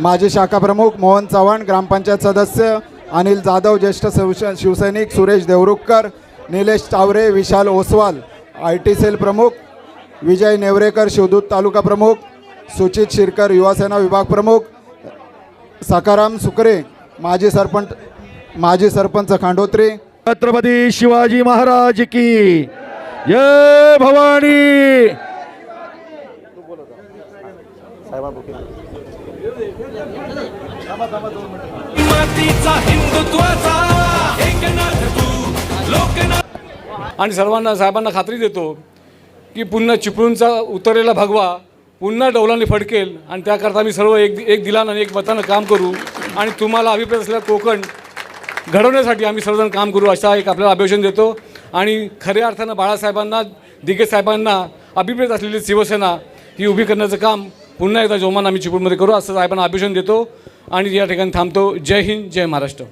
माजी शाखा प्रमुख मोहन चव्हाण ग्रामपंचायत सदस्य अनिल जाधव ज्येष्ठ शिवस शिवसैनिक Suresh Devrukhkar Nilesh Chavre Vishal Oswal I T cell प्रमुख विजय नेवरेकर शिवदूत तालुका प्रमुख सुचित शिरकर युवासेना विभाग प्रमुख सकाराम सुकरे माजी सरपंच माजी सरपंच खांडोत्री. छत्रपती शिवाजी महाराज की जय भवानी. मातीचा बुके. आणि सर्वांना साहेबांना खात्री देतो की पुन्हा चिपळूणचा उतरेला भगवा पुन्हा डौलाने फडकेल आणि त्याकरता आम्ही सर्व एक एक दिलानं आणि एक मतानं काम करू आणि तुम्हाला अभिप्रेत असलेला कोकण घडवण्यासाठी आम्ही सर्वजण काम करू असा एक आपल्याला अभिवेशन देतो. आणि खऱ्या अर्थानं बाळासाहेबांना दिगे साहेबांना अभिप्रेत असलेली शिवसेना ही उभी करण्याचं काम पुन्हा एकदा जोमान आम्ही चिपळूणमध्ये करू. असं साहेबांना अभिषेक देतो आणि या ठिकाणी थांबतो. जय हिंद जय महाराष्ट्र.